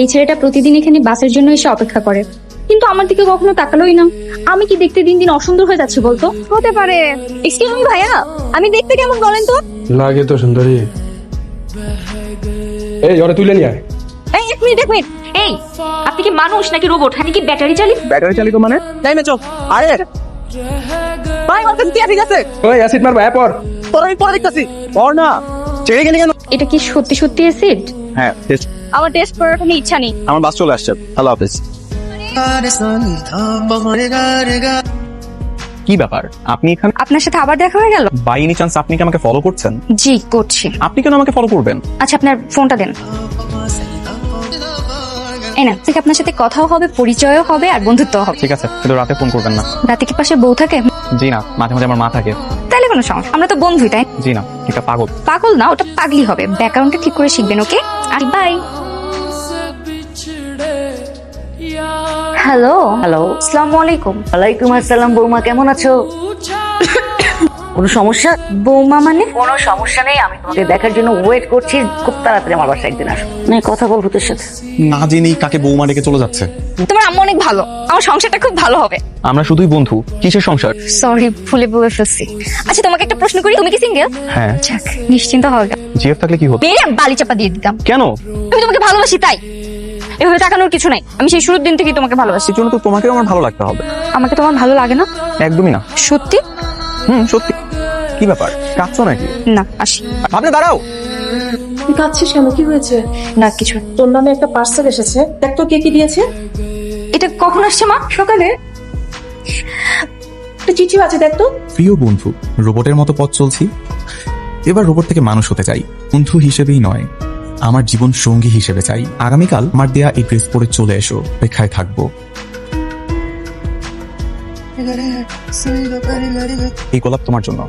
এই ছেলেটা প্রতিদিন এখানে বাসের জন্য এসে অপেক্ষা করে। কিন্তু আমার দিকে কখনো তাকালোই না। আমি কি দেখতে দিন দিন অসুন্দর হয়ে যাচ্ছে বলতো? হতে পারে। এক্সকিউজ মি ভাইয়া আমি দেখতে কেমন বলেন তো? লাগে তো সুন্দরী। এই ওরা তুলে নিয়ে আয়। এই এক মিনিট এক মিনিট। এই আপনি কি মানুষ নাকি রোবট? নাকি কি ব্যাটারি চালিত? ব্যাটারি চালিত মানে? তাই না চল আরে ভাই আমার কাছে টিয়া ঠিক আছে? ওই অ্যাসিড হ্যাঁ পর। তোর আমি পরে দেখতেছি। পর না। চেয়ে গেলি কেন? এটা কি সত্যি সত্যি অ্যাসিড হ্যাঁ টেস্ট আমার টেস্ট করার কোনো ইচ্ছা নেই। আমার বাস চলে আসছে হ্যালো অফিস কি ব্যাপার? আপনি এখানে আপনার সাথে আবার দেখা হয়ে গেল? বাই এনি চান্স আপনি কি আমাকে ফলো করছেন? জি করছি। আপনি কেন আমাকে ফলো করবেন? আচ্ছা আপনার ফোনটা দেন। এই না থেকে আপনার সাথে কথাও হবে পরিচয়ও হবে আর বন্ধুত্ব হবে। ঠিক আছে কিন্তু রাতে ফোন করবেন না। রাতে কি পাশে বউ থাকে? জি না মাঝে মাঝে আমার মা থাকে। তাহলে কোনো সমস্যা আমরা তো বন্ধুই তাই? জি না এটা পাগল। পাগল না ওটা পাগলি হবে। ব্যাকগ্রাউন্ডটা ঠিক করে শিখবেন ওকে? আর বাই। হ্যালো। হ্যালো। আসসালামু আলাইকুম। ওয়ালাইকুম আসসালাম বৌমা কেমন আছো? কোনো সমস্যা? বৌমা মানে? কোনো সমস্যা নেই আমি তোমাকে দেখার জন্য ওয়েট করছি। খুব তাড়াতাড়ি আমার বাসায় একদিন আসো। না কথা বলব তোর সাথে। না জেনেই কাকে বৌমা ডেকে চলে যাচ্ছে। তোমার আম্মু অনেক ভালো। আমার সংসারটা খুব ভালো হবে। আমরা শুধুই বন্ধু। কিসের সংসার? সরি ভুলে বলে ফেলছি। আচ্ছা তোমাকে একটা প্রশ্ন করি। তুমি কি সিঙ্গেল হ্যাঁ। যাক নিশ্চিন্ত গেল জিএফ থাকলে কি হতো? আমি বালি চাপা দিয়ে দিতাম। কেন? আমি তোমাকে ভালোবাসি তাই। এভাবে তাকানোর কিছু নাই। আমি সেই শুরুর দিন থেকেই তোমাকে ভালোবাসি। সেজন্য তো তোমাকেও আমার ভালো লাগতে হবে। আমাকে তোমার ভালো লাগে না? একদমই না। সত্যি? হুম সত্যি। কি ব্যাপার? কাঁদছো নাকি? না আসি। আপনি দাঁড়াও। তুই কাঁদছিস কেন? কি হয়েছে? না কিছু তোর নামে একটা পার্সেল এসেছে। দেখ তো কে কি দিয়েছে। এটা কখন আসছে মা? সকালে? একটা চিঠিও আছে দেখ তো। প্রিয় বন্ধু রোবটের মতো পথ চলছি। এবার রোবট থেকে মানুষ হতে চাই। বন্ধু হিসেবেই নয়। আমার জীবন সঙ্গী হিসেবে চাই। আগামীকাল আমার দেয়া এই ড্রেস পরে চলে এসো। অপেক্ষায় থাকব। এই গোলাপ তোমার জন্য।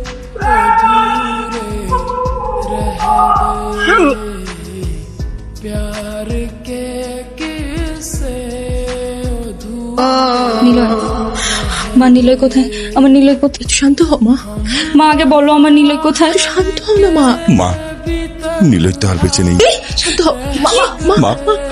নিলয়। মা নিলয় কোথায়? আমার নিলয় কোথায়? শান্ত হ মা। মা আগে বলো আমার নিলয় কোথায়? শান্ত হ না মা। মা নিলয় তো আর বেঁচে নেই। শান্ত হ মা মা মা মা।